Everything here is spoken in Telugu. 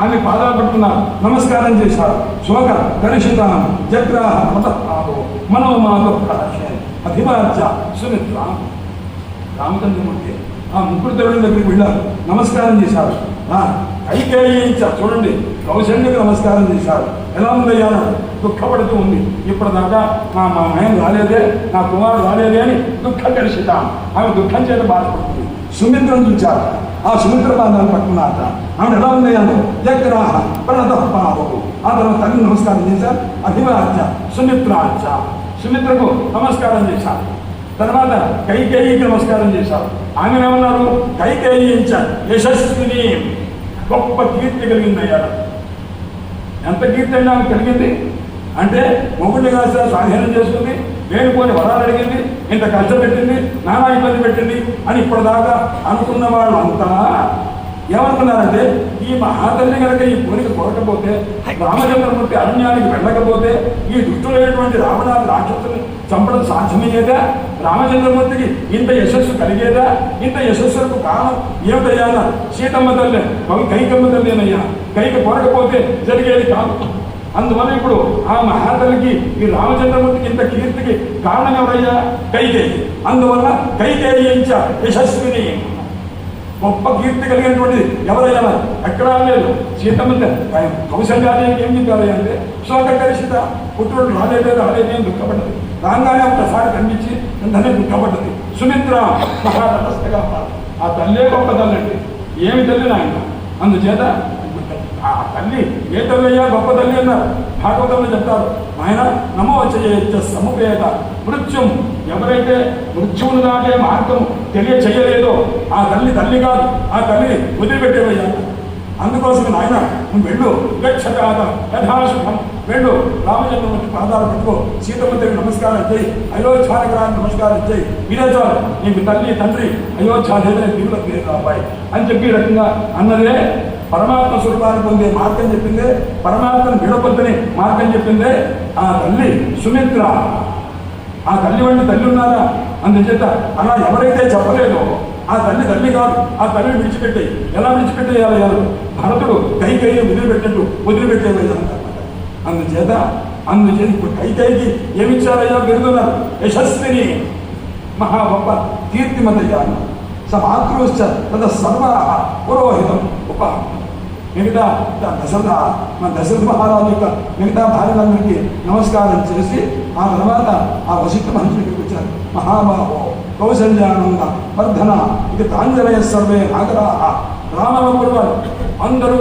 ఆమె పాదాలు పట్టుకున్నారు నమస్కారం చేశారు. శోక దర్శితాం జగ్రాహ మతపాదో మనోమాతో అభివాచ్య సుమిత్ర. రామచంద్రమూర్తి ఆ ముగ్గురు దేవుడి దగ్గరికి వెళ్ళారు. నమస్కారం చేశారు. కైకేయించ చూడండి కౌశల్యకు నమస్కారం చేశారు. ఎలా ఉందయ్యా దుఃఖపడుతూ ఉంది. ఇప్పటిదాకా మా మా ఆయన రాలేదే నా కుమారుడు రాలేదే అని దుఃఖం కలిసిట ఆమె దుఃఖం చేత బాధపడుతుంది. సుమిత్రను చూచారు ఆ సుమిత్ర బాధాన్ని పట్టుకున్నారట ఆమె ఎలా ఉంది అన్నాడు జగ్రాహ ప్రణత పావకు ఆ తర్వాత తల్లి నమస్కారం చేశారు అభివాచ్య సుమిత్రాచ సుమిత్రకు నమస్కారం చేశారు తర్వాత కైకేయికి నమస్కారం చేశారు ఆమె ఏమన్నారు? కైకేయించ యశస్విని. గొప్ప కీర్తి కలిగింది అయ్యాడు ఎంత కీర్తి అండి ఆమె కలిగింది? అంటే మొగుడిని కాస్త స్వాధీనం చేసుకుంది లేనిపోని వరాలు అడిగింది ఇంత పెట్టింది నానా ఇబ్బంది పెట్టింది అని ఇప్పటిదాకా అనుకున్న వాళ్ళంతా ఏమనుకున్నారంటే ఈ మహాతల్లి కనుక ఈ కోరిక కోరకపోతే రామచంద్రమూర్తి అరణ్యానికి వెళ్ళకపోతే ఈ దుష్టులైనటువంటి రావణాలు రాక్షసుని చంపడం సాధ్యమయ్యేదా? రామచంద్రమూర్తికి ఇంత యశస్సు కలిగేదా? ఇంత యశస్సులకు కారణం ఏమిటయ్యా సీతమ్మ తల్లి కవి కైకమ్మ తల్లినయ్యా. కైక కోరకపోతే జరిగేది కాదు. అందువల్ల ఇప్పుడు ఆ మహాతలికి ఈ రామచంద్రమూర్తికి ఇంత కీర్తికి కారణం ఎవరయ్యా? కైకేయి అందువల్ల కైకేయించ యశస్విని. గొప్ప కీర్తి కలిగినటువంటిది ఎవరైనా ఎక్కడా లేదు. సీతమ్మ కౌశల్యాదేవికి ఏం చెప్పారు అంటే శోక కలిసిత పుత్రుడు రాలేదే రాలేదే అని దుఃఖపడ్డది. రాగానే ఒకసారి ఖండించి వెంటనే దుఃఖపడ్డది. సుమిత్ర మహాతపస్సుగా ఆ తల్లే గొప్ప తల్లండి. ఏమి తల్లి నాయన? అందుచేత ఆ తల్లి ఏ తల్లి అయ్యా గొప్ప తల్లి అన్నారు భాగవతంలో చెప్తారు. ఆయన నమో సముపేత. మృత్యుం ఎవరైతే మృత్యువును దాటే మార్గం తెలియచేయలేదో ఆ తల్లి తల్లి కాదు ఆ తల్లిని వదిలిపెట్టేవయ్యా. అందుకోసం నాయన నువ్వు వెళ్ళు. గచ్చకాద యథాశుభం. వెళ్ళు. రామచంద్రమూర్తి పాదాలు పెట్టుకో. సీతమ్మకి నమస్కారం చేయి అయోధ్యానగరానికి నమస్కారం చేయి ఇదే చాలు. నీకు తల్లి తండ్రి అయోధ్యాదేవిని దిగుల పేరు అబ్బాయి అని చెప్పి ఈ రకంగా అన్నదే పరమాత్మ స్వరూపాన్ని పొందే మార్గం చెప్పిందే పరమాత్మను విడపొద్దని మార్గం చెప్పిందే ఆ తల్లి సుమిత్ర. ఆ తల్లి వంటి తల్లి ఉన్నారా? అందుచేత అలా ఎవరైతే చెప్పలేదో ఆ తల్లి తల్లి కాదు ఆ తల్లిని విడిచిపెట్టే. ఎలా విడిచిపెట్టేయాలి భరతుడు కైకేయి వదిలిపెట్టినట్టు వదిలిపెట్టేవయ్యా అందుచేత అందుచేత ఇప్పుడు కైకేయికి ఏమిచ్చారయ్యా పెరుగుతున్నారు యశస్విని. మహా గొప్ప కీర్తిమతయ్యా స మాతృశ్చ తద సర్వాహ మిగతా దశరథ మన దశరథ మహారాజు యొక్క మిగతా భార్యలందరికీ నమస్కారం చేసి ఆ తర్వాత ఆ వశిష్ఠ మహర్షి దగ్గరికి వచ్చారు. మహాబాహో కౌశల్యానంద వర్ధన ఇది ప్రాంజలయ సర్వే నాగరాహ రామవ అందరూ